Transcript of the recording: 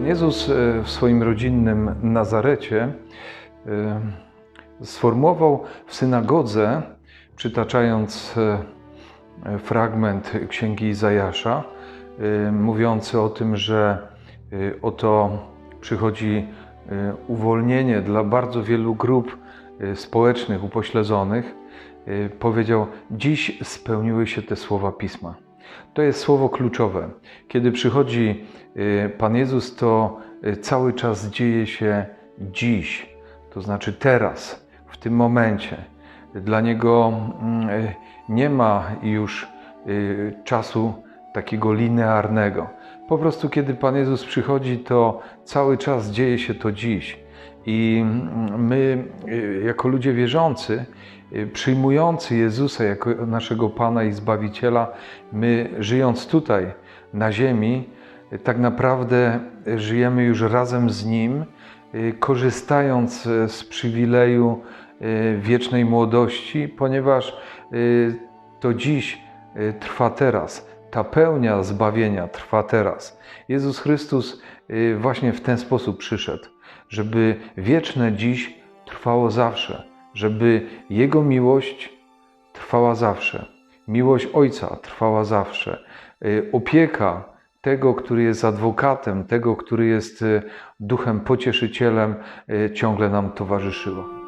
Pan Jezus e, w swoim rodzinnym Nazarecie e, sformułował w synagodze, przytaczając e, fragment księgi Izajasza, mówiący o tym, że oto przychodzi uwolnienie dla bardzo wielu grup społecznych upośledzonych, powiedział: Dziś spełniły się te słowa pisma. To jest słowo kluczowe. Kiedy przychodzi y, Pan Jezus, to y, cały czas dzieje się dziś, to znaczy teraz, w tym momencie. Dla Niego mm, y, nie ma już czasu takiego linearnego. Po prostu, kiedy Pan Jezus przychodzi, to cały czas dzieje się to dziś. I my, y, jako ludzie wierzący, y, przyjmujący Jezusa jako naszego Pana i Zbawiciela, my żyjąc tutaj na ziemi, tak naprawdę żyjemy już razem z Nim, y, korzystając z przywileju wiecznej młodości, ponieważ to dziś trwa teraz. Ta pełnia zbawienia trwa teraz. Jezus Chrystus właśnie w ten sposób przyszedł, żeby wieczne dziś trwało zawsze, żeby Jego miłość trwała zawsze, miłość Ojca trwała zawsze, y, opieka tego, który jest adwokatem, tego, który jest y, duchem pocieszycielem, y, ciągle nam towarzyszyła.